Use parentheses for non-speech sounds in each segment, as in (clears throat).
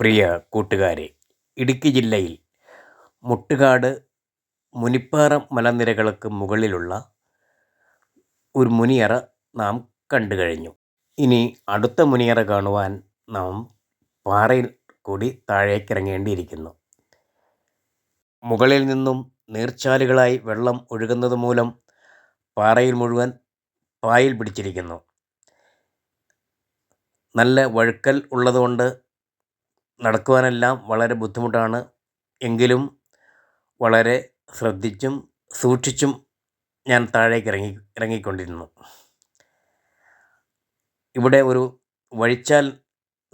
പ്രിയ കൂട്ടുകാരെ ഇടുക്കി ജില്ലയിൽ മുട്ടുകാട് മുനിപ്പാറ മലനിരകൾക്ക് മുകളിലുള്ള ഒരു മുനിയറ നാം കണ്ടു കഴിഞ്ഞു. ഇനി അടുത്ത മുനിയറ കാണുവാൻ നാം പാറയിൽ കൂടി താഴേക്കിറങ്ങേണ്ടിയിരിക്കുന്നു. മുകളിൽ നിന്നും നീർച്ചാലുകളായി വെള്ളം ഒഴുകുന്നത് മൂലം പാറയിൽ മുഴുവൻ പായിൽ പിടിച്ചിരിക്കുന്നു. നല്ല വഴുക്കൽ ഉള്ളതുകൊണ്ട് നടക്കുവാനെല്ലാം വളരെ ബുദ്ധിമുട്ടാണ്. എങ്കിലും വളരെ ശ്രദ്ധിച്ചും സൂക്ഷിച്ചും ഞാൻ താഴേക്ക് ഇറങ്ങി ഇറങ്ങിക്കൊണ്ടിരുന്നു. ഇവിടെ ഒരു വഴിച്ചാൽ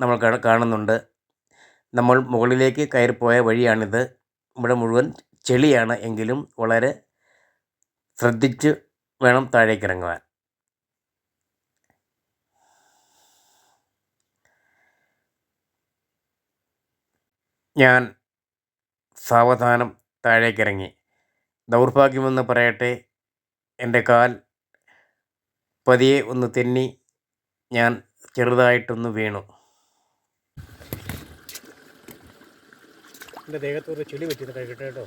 നമ്മൾ കാണുന്നുണ്ട്. നമ്മൾ മുകളിലേക്ക് കയറിപ്പോയ വഴിയാണിത്. ഇവിടെ മുഴുവൻ ചെളിയാണ് എങ്കിലും വളരെ ശ്രദ്ധിച്ച് വേണം താഴേക്ക് ഇറങ്ങുവാൻ. ഞാൻ സാവധാനം താഴേക്കിറങ്ങി. ദൗർഭാഗ്യമെന്ന് പറയട്ടെ എന്റെ കാൽ പതിയെ ഒന്ന് തെന്നി ഞാൻ ചെറുതായിട്ടൊന്ന് വീണു. എന്റെ ദേഹത്തോട് ചെളി പറ്റിയിട്ട് കേട്ടോ.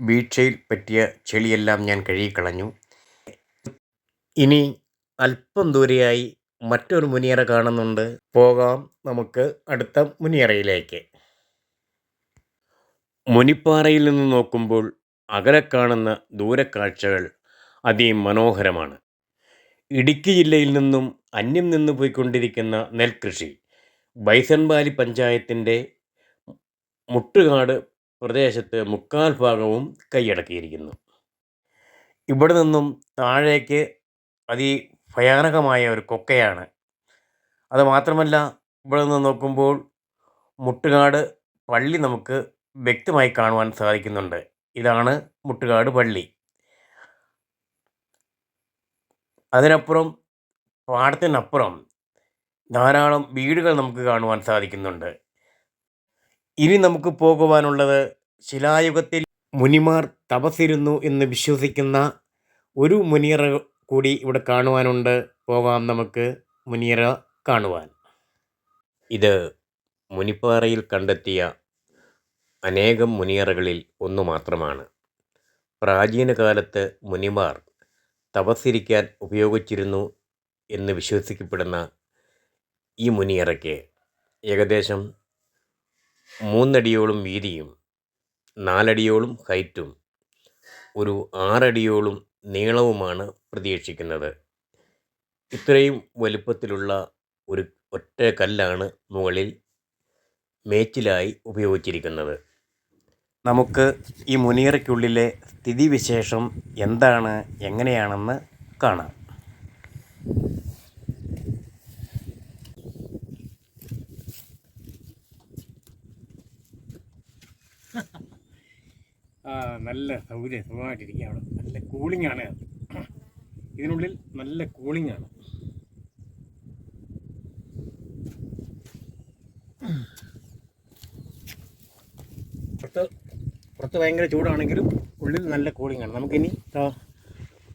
വീഴ്ചയിൽ പറ്റിയ ചെളിയെല്ലാം ഞാൻ കഴുകിക്കളഞ്ഞു. ഇനി അല്പം ദൂരെയായി മറ്റൊരു മുനിയറ കാണുന്നുണ്ട്. പോകാം നമുക്ക് അടുത്ത മുനിയറയിലേക്ക്. മുനിപ്പാറയിൽ നിന്ന് നോക്കുമ്പോൾ അകലെ കാണുന്ന ദൂരക്കാഴ്ചകൾ അതിമനോഹരമാണ്. ഇടുക്കി ജില്ലയിൽ നിന്നും അന്യം നിന്ന് പോയിക്കൊണ്ടിരിക്കുന്ന നെൽകൃഷി ബൈസൺവാലി പഞ്ചായത്തിന്റെ മുട്ടുകാട് പ്രദേശത്ത് മുക്കാൽ ഭാഗവും കൈയടക്കിയിരിക്കുന്നു. ഇവിടെ നിന്നും താഴേക്ക് അതിഭയാനകമായ ഒരു കൊക്കയാണ്. അത് മാത്രമല്ല ഇവിടെ നിന്ന് നോക്കുമ്പോൾ മുട്ടുകാട് പള്ളി നമുക്ക് വ്യക്തമായി കാണുവാൻ സാധിക്കുന്നുണ്ട്. ഇതാണ് മുട്ടുകാട് പള്ളി. അതിനപ്പുറം പാടത്തിനപ്പുറം ധാരാളം വീടുകൾ നമുക്ക് കാണുവാൻ സാധിക്കുന്നുണ്ട്. ഇനി നമുക്ക് പോകുവാനുള്ളത് ശിലായുഗത്തിൽ മുനിമാർ തപസ്സിരുന്നു എന്ന് വിശ്വസിക്കുന്ന ഒരു മുനിയറ കൂടി ഇവിടെ കാണുവാനുണ്ട്. പോകാം നമുക്ക് മുനിയറ കാണുവാൻ. ഇത് മുനിപ്പാറയിൽ കണ്ടെത്തിയ അനേകം മുനിയറകളിൽ ഒന്നു മാത്രമാണ്. പ്രാചീന കാലത്ത് മുനിമാർ തപസ്സിരിക്കാൻ ഉപയോഗിച്ചിരുന്നു എന്ന് വിശ്വസിക്കപ്പെടുന്ന ഈ മുനിയറയ്ക്ക് ഏകദേശം മൂന്നടിയോളം വീതിയും നാലടിയോളം ഹൈറ്റും ഒരു ആറടിയോളം നീളവുമാണ് പ്രതീക്ഷിക്കുന്നത്. ഇത്രയും വലുപ്പത്തിലുള്ള ഒരു ഒറ്റ കല്ലാണ് മുകളിൽ മേച്ചിലായി ഉപയോഗിച്ചിരിക്കുന്നത്. നമുക്ക് ഈ മുനിയറയ്ക്കുള്ളിലെ സ്ഥിതിവിശേഷം എന്താണ് എങ്ങനെയാണെന്ന് കാണാം. (laughs) നല്ല സൗകര്യം സുഖമായിട്ടിരിക്കുക അവിടെ. നല്ല കൂളിംഗ് ആണ്. (clears throat) ഇതിനുള്ളിൽ നല്ല കൂളിംഗ് ആണ്. പുറത്ത് പുറത്ത് ഭയങ്കര ചൂടാണെങ്കിലും ഉള്ളിൽ നല്ല കൂളിംഗ് ആണ്. നമുക്കിനി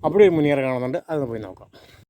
അവിടെ ഒരു മുനിയറ കാണുന്നുണ്ട്. അത് പോയി നോക്കാം.